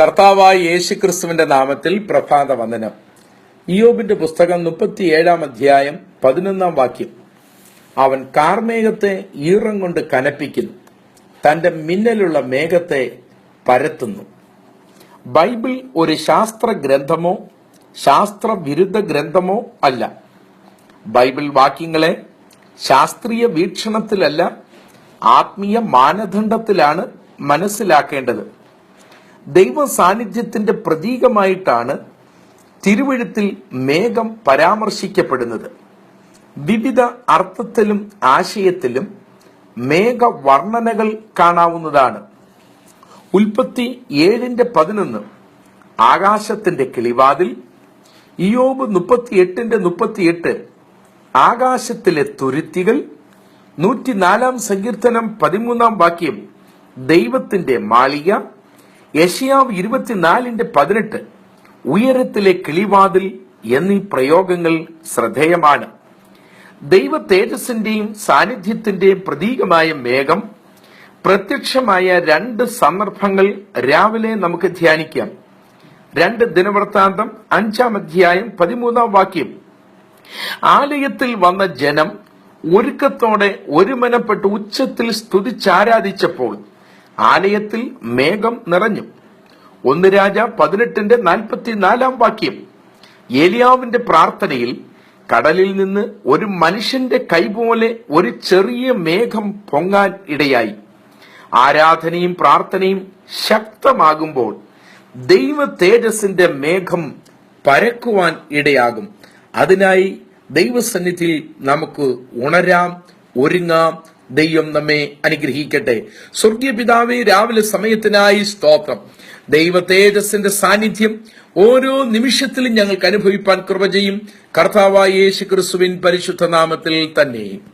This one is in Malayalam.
കർത്താവായ യേശുക്രിസ്തുവിന്റെ നാമത്തിൽ പ്രഭാത വന്ദനം. ഇയോബിന്റെ പുസ്തകം മുപ്പത്തിയേഴാം അധ്യായം പതിനൊന്നാം വാക്യം. അവൻ കാർമേഘത്തെ ഈറം കൊണ്ട് കനപ്പിക്കുന്നു. തന്റെ മിന്നലുള്ള മേഘത്തെ പരത്തുന്നു. ബൈബിൾ ഒരു ശാസ്ത്ര ഗ്രന്ഥമോ ശാസ്ത്ര വിരുദ്ധ ഗ്രന്ഥമോ അല്ല. ബൈബിൾ വാക്യങ്ങളെ ശാസ്ത്രീയ വീക്ഷണത്തിലല്ല ആത്മീയ മാനദണ്ഡത്തിലാണ് മനസ്സിലാക്കേണ്ടത്. ദൈവ സാന്നിധ്യത്തിന്റെ പ്രതീകമായിട്ടാണ് തിരുവഴുത്തിൽ മേഘം പരാമർശിക്കപ്പെടുന്നത്. വിവിധ അർത്ഥത്തിലും ആശയത്തിലും മേഘവർണനകൾ കാണാവുന്നതാണ്. ഉൽപ്പത്തി ഏഴിന്റെ പതിനൊന്ന് ആകാശത്തിന്റെ കിളിവാതിൽ. ഇയോബ് മുപ്പത്തിയെട്ടിന്റെ മുപ്പത്തിയെട്ട് ആകാശത്തിലെ തുരുത്തികൾ. നൂറ്റിനാലാം സങ്കീർത്തനം പതിമൂന്നാം വാക്യം ദൈവത്തിന്റെ മാളിക. യഷിയാവ് ഇരുപത്തിനാലിന്റെ പതിനെട്ട് ഉയരത്തിലെ കിളിവാതിൽ എന്നീ പ്രയോഗങ്ങൾ ശ്രദ്ധേയമാണ്. ദൈവ തേജസ്സിന്റെയും സാന്നിധ്യത്തിന്റെയും പ്രതീകമായ മേഘം പ്രത്യക്ഷമായ രണ്ട് സന്ദർഭങ്ങൾ രാവിലെ നമുക്ക് ധ്യാനിക്കാം. രണ്ട് ദിനവൃത്താന്തം അഞ്ചാം അധ്യായം പതിമൂന്നാം വാക്യം. ആലയത്തിൽ വന്ന ജനം ഒരുക്കത്തോടെ ഒരുമനപ്പെട്ട് ഉച്ചത്തിൽ സ്തുതിച്ചാരാധിച്ചപ്പോൾ ആലയത്തിൽ മേഘം നിറഞ്ഞു. ഒന്ന് രാജ പതിനെട്ടിന്റെ നാൽപ്പത്തിനാലാം വാക്യം. ഏലിയാവിന്റെ പ്രാർത്ഥനയിൽ കടലിൽ നിന്ന് ഒരു മനുഷ്യന്റെ കൈപോലെ ഒരു ചെറിയ മേഘം പൊങ്ങാൻ ഇടയായി. ആരാധനയും പ്രാർത്ഥനയും ശക്തമാകുമ്പോൾ ദൈവ തേജസിന്റെ മേഘം പരക്കുവാൻ ഇടയാകും. അതിനായി ദൈവസന്നിധിയിൽ നമുക്ക് ഉണരാം ഒരുങ്ങാം ദൈവം നമ്മെ അനുഗ്രഹിക്കട്ടെ. സ്വർഗീയ പിതാവേ രാവിലെ സമയത്തിനായി സ്തോത്രം. ദൈവ തേജസ്സിന്റെ സാന്നിധ്യം ഓരോ നിമിഷത്തിലും ഞങ്ങൾക്ക് അനുഭവിപ്പാൻ കൃപ ചെയ്യും. കർത്താവായ യേശു ക്രിസ്തുവിൻ പരിശുദ്ധ നാമത്തിൽ തന്നെ.